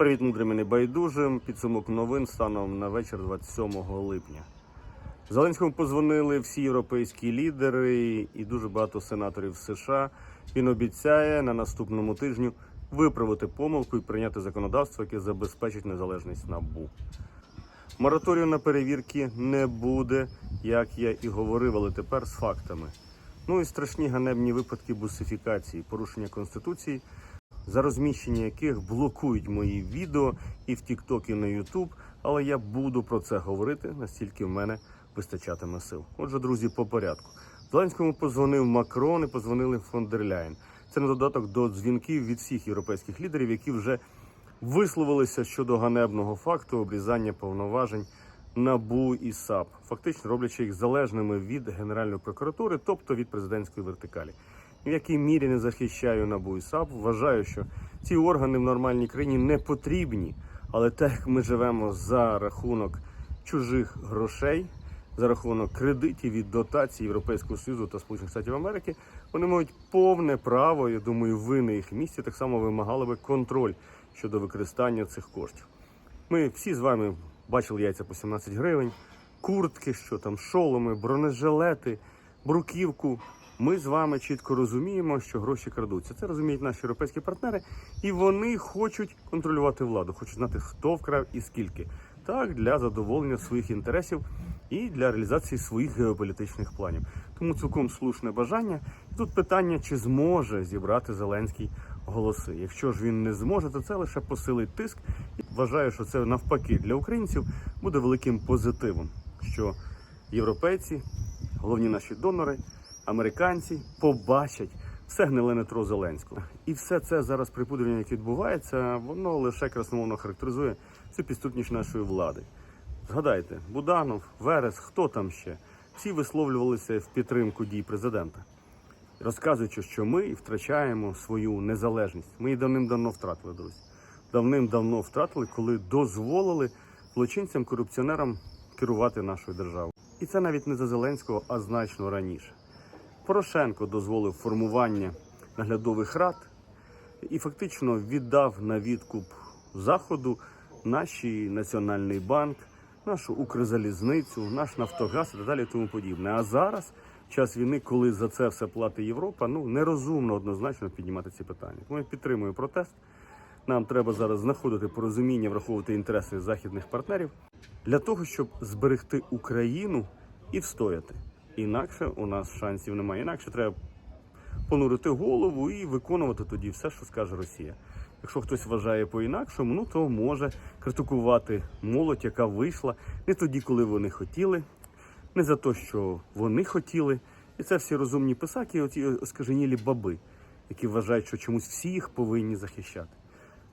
Привіт, мудрим і небайдужим. Підсумок новин станом на вечір 27 липня. Зеленському позвонили всі європейські лідери і дуже багато сенаторів США. Він обіцяє на наступному тижню виправити помилку і прийняти законодавство, яке забезпечить незалежність НАБУ. Мораторію на перевірки не буде, як я і говорив, але тепер з фактами. Ну і страшні ганебні випадки бусифікації, порушення конституції, за розміщення яких блокують мої відео і в TikTok, і на YouTube, але я буду про це говорити, настільки в мене вистачатиме сил. Отже, друзі, по порядку. Зеленському позвонив Макрон і позвонили фон. Це на додаток до дзвінків від всіх європейських лідерів, які вже висловилися щодо ганебного факту обрізання повноважень НАБУ і САП, фактично роблячи їх залежними від Генеральної прокуратури, тобто від президентської вертикалі. В якій мірі не захищаю НАБУ і САП, вважаю, що ці органи в нормальній країні не потрібні, але так як ми живемо за рахунок чужих грошей, за рахунок кредитів і дотацій Європейського Союзу та Сполучених Штатів Америки, вони мають повне право, я думаю, ви на їх місці так само вимагали би контроль щодо використання цих коштів. Ми всі з вами бачили яйця по 17 гривень, куртки, що там, шоломи, бронежилети, бруківку. Ми з вами чітко розуміємо, що гроші крадуться. Це розуміють наші європейські партнери, і вони хочуть контролювати владу, хочуть знати, хто вкрав і скільки. Так, для задоволення своїх інтересів і для реалізації своїх геополітичних планів. Тому цілком слушне бажання. Тут питання, чи зможе зібрати Зеленський голоси. Якщо ж він не зможе, то це лише посилить тиск. І вважаю, що це навпаки для українців буде великим позитивом, що європейці, головні наші донори, американці побачать все гниле нетро Зеленського. І все це зараз припудрення, яке відбувається, воно лише красномовно характеризує цю підступність нашої влади. Згадайте, Буданов, Верес, хто там ще? Всі висловлювалися в підтримку дій президента, розказуючи, що ми втрачаємо свою незалежність. Ми її давним-давно втратили, друзі. Давним-давно втратили, коли дозволили злочинцям, корупціонерам керувати нашою державою. І це навіть не за Зеленського, а значно раніше. Порошенко дозволив формування наглядових рад і фактично віддав на відкуп заходу наш Національний банк, нашу Укрзалізницю, наш Нафтогаз і так далі і тому подібне. А зараз, час війни, коли за це все платить Європа, ну нерозумно однозначно піднімати ці питання. Тому я підтримую протест. Нам треба зараз знаходити порозуміння, враховувати інтереси західних партнерів для того, щоб зберегти Україну і встояти. Інакше у нас шансів немає. Інакше треба понурити голову і виконувати тоді все, що скаже Росія. Якщо хтось вважає по-інакшому, ну то може критикувати молодь, яка вийшла не тоді, коли вони хотіли, не за те, що вони хотіли. І це всі розумні писаки, оці оскаженілі баби, які вважають, що чомусь всі їх повинні захищати.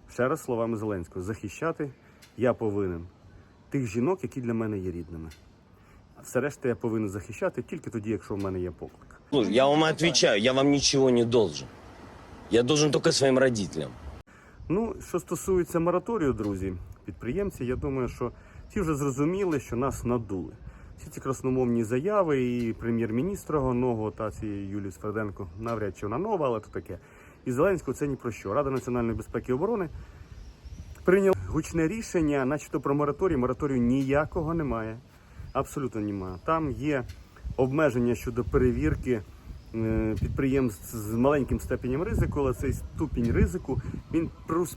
Ще раз словами Зеленського, захищати я повинен тих жінок, які для мене є рідними. Все решта я повинен захищати тільки тоді, якщо в мене є поклик. Слушай, я вам отвечаю, я вам ничего не должен. Я должен только своим родителям. Ну, що стосується мораторію, друзі, підприємці, я думаю, що всі вже зрозуміли, що нас надули. Всі ці красномовні заяви і прем'єр-міністра нового та цієї Юлії Сверденко, навряд чи вона нова, але то таке. І Зеленського це ні про що. Рада національної безпеки і оборони прийняла гучне рішення, начебто про мораторій. Мораторію ніякого немає. Абсолютно немає. Там є обмеження щодо перевірки е, підприємств з маленьким степенем ризику, але цей ступінь ризику він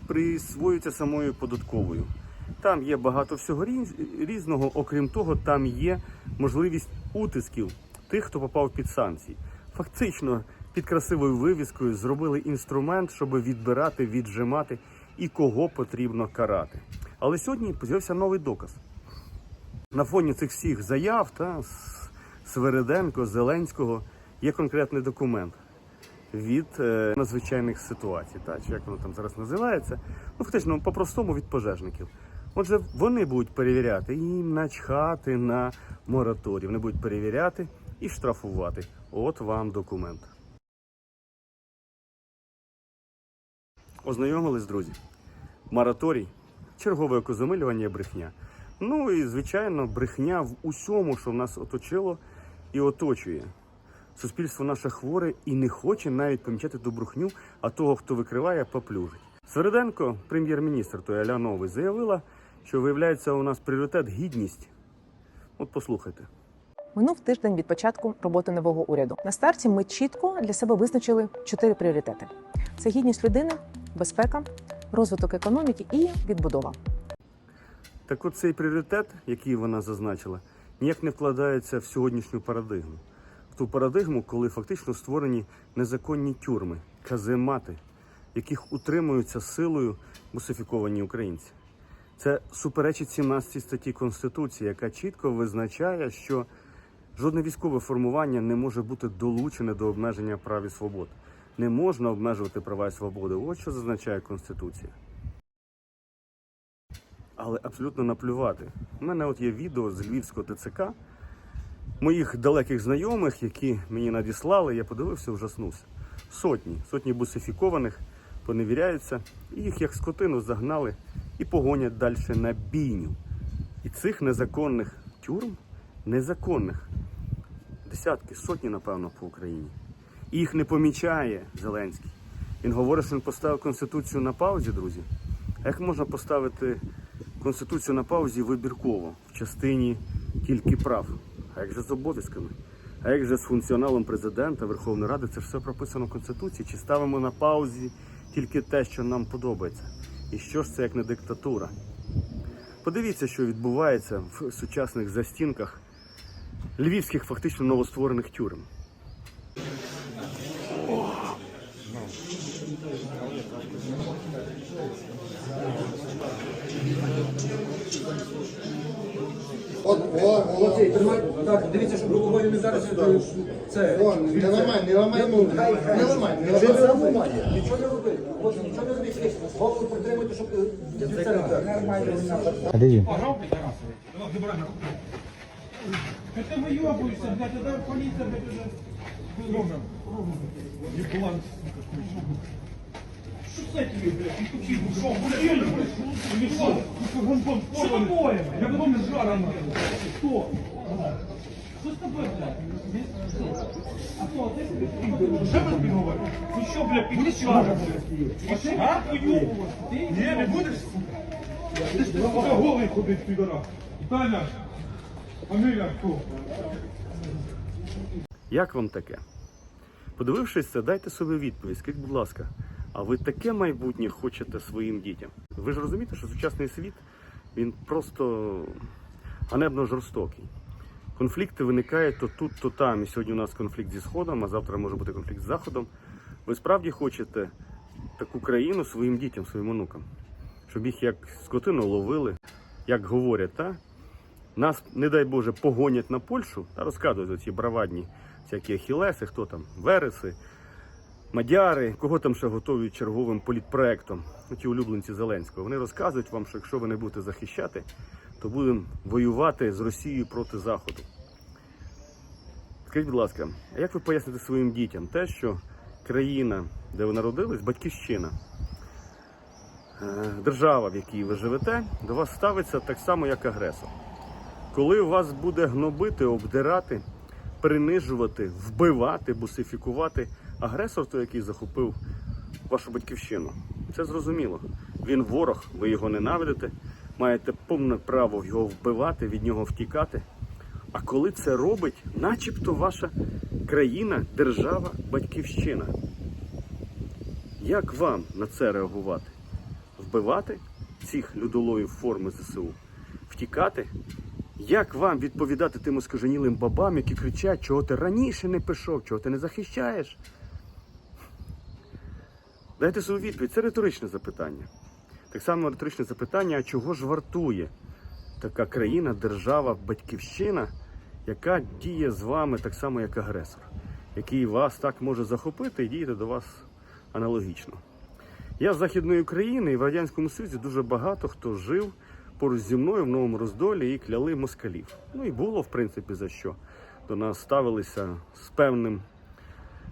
присвоюється самою податковою. Там є багато всього різного. Окрім того, там є можливість утисків тих, хто попав під санкції. Фактично, під красивою вивіскою зробили інструмент, щоб відбирати, віджимати і кого потрібно карати. Але сьогодні з'явився новий доказ. На фоні цих всіх заяв та Свериденко, Зеленського є конкретний документ від е, надзвичайних ситуацій, та чи як воно там зараз називається. Ну, фактично, по-простому від пожежників. Отже, вони будуть перевіряти їм начхати на мораторій. Вони будуть перевіряти і штрафувати. От вам документ. Ознайомились, друзі. Мораторій, чергове окозамилювання брехня. Ну і, звичайно, брехня в усьому, що в нас оточило і оточує. Суспільство наше хворе і не хоче навіть помічати ту брехню, а того, хто викриває, поплюжить. Свериденко, прем'єр-міністр той Аля заявила, що виявляється у нас пріоритет гідність. От послухайте. Минув тиждень від початку роботи нового уряду. На старті ми чітко для себе визначили чотири пріоритети: це гідність людини, безпека, розвиток економіки і відбудова. Так от цей пріоритет, який вона зазначила, ніяк не вкладається в сьогоднішню парадигму. В ту парадигму, коли фактично створені незаконні тюрми, каземати, яких утримуються силою мусифіковані українці. Це суперечить 17 статті Конституції, яка чітко визначає, що жодне військове формування не може бути долучене до обмеження прав і свобод. Не можна обмежувати права і свободи. От що зазначає Конституція. Але абсолютно наплювати. У мене от є відео з Львівського ТЦК моїх далеких знайомих, які мені надіслали, я подивився, вжаснувся. Сотні, сотні бусифікованих поневіряються, і їх як скотину загнали і погонять далі на бійню. І цих незаконних тюрм, незаконних, десятки, сотні, напевно, по Україні. І їх не помічає Зеленський. Він говорить, що він поставив Конституцію на паузі, друзі. Як можна поставити Конституцію на паузі вибірково, в частині тільки прав? А як же з обов'язками? А як же з функціоналом президента, Верховної Ради? Це все прописано в Конституції. Чи ставимо на паузі тільки те, що нам подобається? І що ж це як не диктатура? Подивіться, що відбувається в сучасних застінках львівських фактично новостворених тюрем. От, о, о, Олексій, тримай. Так, дивіться, щоб рукою не зараз це. о, не ламай, не ламай, ну, не ламай, не Нічого не ламай. робити. Нічого не робити. От, нічого не робити. Голову притримуйте, щоб е, це А де він? Это выебываешься, блядь, это полиция, блядь, уже... Ровно, ровно. Еблан, сука, какой. Что с этими, блядь, ну какие, ну что, блядь, или что? Ну, гонконг, Что такое, блядь? Я потом с жаром, Кто? Что с тобой, блядь? А кто, ты, блядь, что ты говоришь? Ты что, блядь, пятичара, блядь? А, уебываешь? Ты? Не, не будешь, сука? Ты что, сука, голый ходить, пидора? Таня, фамилия кто? Як вам таке? Подивившись це, дайте собі відповідь. Скажіть, будь ласка, а ви таке майбутнє хочете своїм дітям? Ви ж розумієте, що сучасний світ він просто ганебно жорстокий. Конфлікти виникають то тут, то там. І сьогодні у нас конфлікт зі Сходом, а завтра може бути конфлікт з Заходом. Ви справді хочете таку країну своїм дітям, своїм онукам, щоб їх як скотину ловили, як говорять, та? Нас, не дай Боже, погонять на Польщу та розказують ці бравадні всякі ахілеси, хто там, вереси, мадяри, кого там ще готують черговим політпроектом, ті улюбленці Зеленського. Вони розказують вам, що якщо ви не будете захищати, то будемо воювати з Росією проти Заходу. Скажіть, будь ласка, а як ви поясните своїм дітям те, що країна, де ви народились, батьківщина, е, держава, в якій ви живете, до вас ставиться так само, як агресор? Коли вас буде гнобити, обдирати, принижувати, вбивати, бусифікувати агресор, той, який захопив вашу батьківщину, це зрозуміло. Він ворог, ви його ненавидите, маєте повне право його вбивати, від нього втікати. А коли це робить, начебто ваша країна, держава, батьківщина. Як вам на це реагувати? Вбивати цих людолоїв форми ЗСУ? Втікати? Як вам відповідати тим оскаженілим бабам, які кричать, чого ти раніше не пішов, чого ти не захищаєш? Дайте свою відповідь. Це риторичне запитання. Так само риторичне запитання, а чого ж вартує така країна, держава, батьківщина, яка діє з вами так само, як агресор, який вас так може захопити і діяти до вас аналогічно. Я з Західної України і в Радянському Союзі дуже багато хто жив поруч зі мною в новому роздолі і кляли москалів. Ну і було, в принципі, за що. До нас ставилися з певним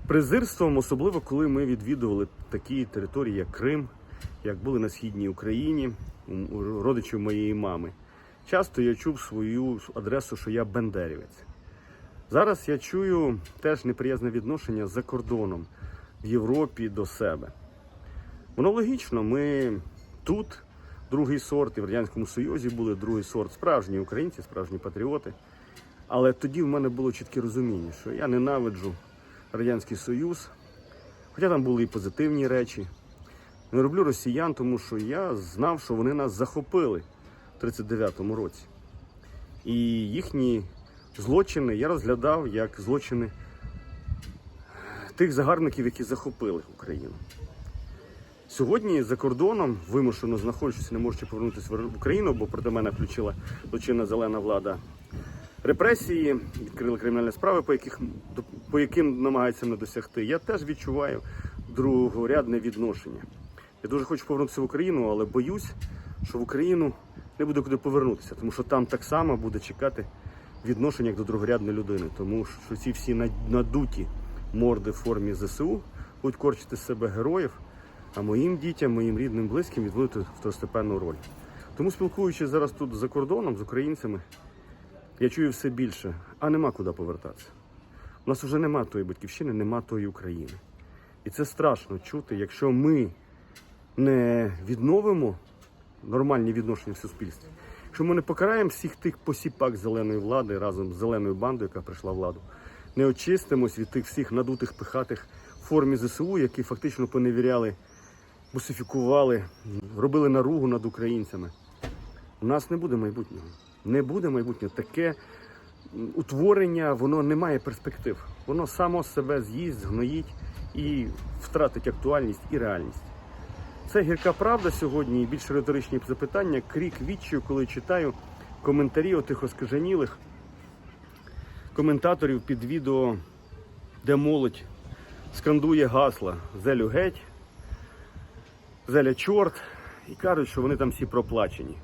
презирством, особливо коли ми відвідували такі території, як Крим, як були на східній Україні, родичів моєї мами. Часто я чув свою адресу, що я бендерівець. Зараз я чую теж неприязне відношення за кордоном в Європі до себе. Воно логічно, ми тут другий сорт, і в Радянському Союзі були другий сорт, справжні українці, справжні патріоти. Але тоді в мене було чітке розуміння, що я ненавиджу Радянський Союз, хоча там були і позитивні речі. Не роблю росіян, тому що я знав, що вони нас захопили в 39-му році. І їхні злочини я розглядав як злочини тих загарбників, які захопили Україну. Сьогодні за кордоном вимушено знаходжуся, не можучи повернутися в Україну, бо проти мене включила злочинна зелена влада репресії, відкрили кримінальні справи, по, яких, по яким намагаються мене досягти. Я теж відчуваю другорядне відношення. Я дуже хочу повернутися в Україну, але боюсь, що в Україну не буде куди повернутися, тому що там так само буде чекати відношення як до другорядної людини. Тому що ці всі надуті морди в формі ЗСУ будуть корчити з себе героїв, а моїм дітям, моїм рідним, близьким відводити второстепенну роль. Тому спілкуючись зараз тут за кордоном з українцями, я чую все більше, а нема куди повертатися. У нас вже нема тої батьківщини, нема тої України. І це страшно чути, якщо ми не відновимо нормальні відношення в суспільстві, якщо ми не покараємо всіх тих посіпак зеленої влади разом з зеленою бандою, яка прийшла владу, не очистимось від тих всіх надутих пихатих в формі ЗСУ, які фактично поневіряли, бусифікували, робили наругу над українцями. У нас не буде майбутнього. Не буде майбутнього. Таке утворення, воно не має перспектив. Воно само себе з'їсть, згноїть і втратить актуальність і реальність. Це гірка правда сьогодні і більш риторичні запитання, крік відчаю, коли читаю коментарі отих оскаженілих коментаторів під відео, де молодь скандує гасла Зелю геть, Зеля чорт, і кажуть, що вони там всі проплачені.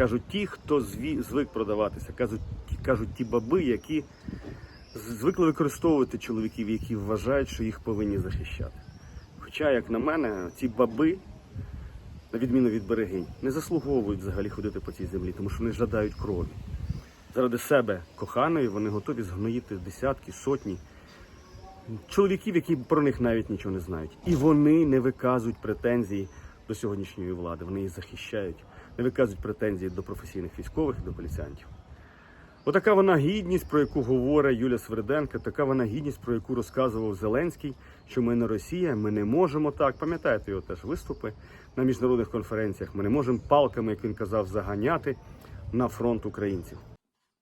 Кажуть ті, хто зві- звик продаватися, кажуть, ті- кажуть ті баби, які звикли використовувати чоловіків, які вважають, що їх повинні захищати. Хоча, як на мене, ці баби, на відміну від берегинь, не заслуговують взагалі ходити по цій землі, тому що вони жадають крові. Заради себе коханої вони готові згноїти десятки, сотні чоловіків, які про них навіть нічого не знають. І вони не виказують претензій до сьогоднішньої влади. Вони їх захищають, не виказують претензій до професійних військових і до поліціянтів. Отака вона гідність, про яку говорить Юля Сверденка, така вона гідність, про яку розказував Зеленський, що ми не Росія, ми не можемо так. Пам'ятаєте його теж виступи на міжнародних конференціях. Ми не можемо палками, як він казав, заганяти на фронт українців.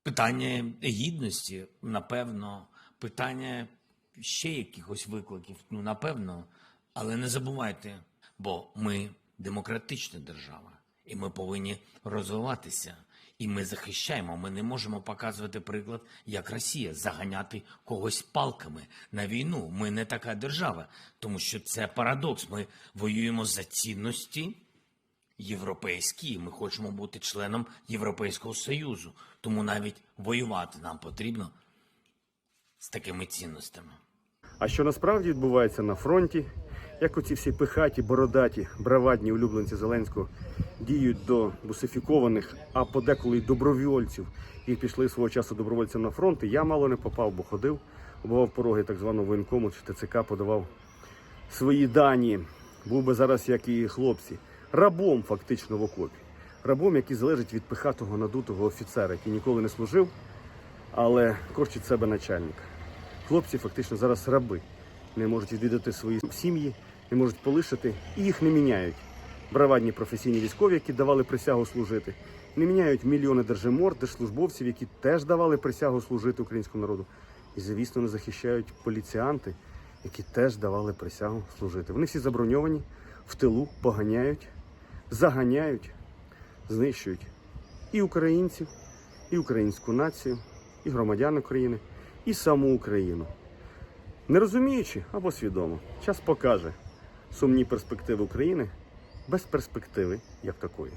Питання гідності, напевно, питання ще якихось викликів, ну напевно, але не забувайте, бо ми демократична держава, і ми повинні розвиватися. І ми захищаємо. Ми не можемо показувати приклад, як Росія заганяти когось палками на війну. Ми не така держава, тому що це парадокс. Ми воюємо за цінності, європейські. Ми хочемо бути членом Європейського Союзу. Тому навіть воювати нам потрібно з такими цінностями. А що насправді відбувається на фронті, як оці всі пихаті, бородаті, бравадні улюбленці Зеленського діють до бусифікованих, а подеколи й добровольців, які пішли свого часу добровольцям на фронт. І я мало не попав, бо ходив, обував пороги так званого воєнкому чи ТЦК, подавав свої дані. Був би зараз, як і хлопці, рабом фактично в окопі. Рабом, який залежить від пихатого надутого офіцера, який ніколи не служив, але корчить себе начальника. Хлопці фактично зараз раби, не можуть відвідати свої сім'ї, не можуть полишити і їх не міняють. Бравадні професійні військові, які давали присягу служити, не міняють мільйони держимор, держслужбовців, які теж давали присягу служити українському народу. І, звісно, не захищають поліціанти, які теж давали присягу служити. Вони всі заброньовані в тилу, поганяють, заганяють, знищують і українців, і українську націю, і громадян України, і саму Україну. Не розуміючи або свідомо, час покаже сумні перспективи України без перспективи як такої.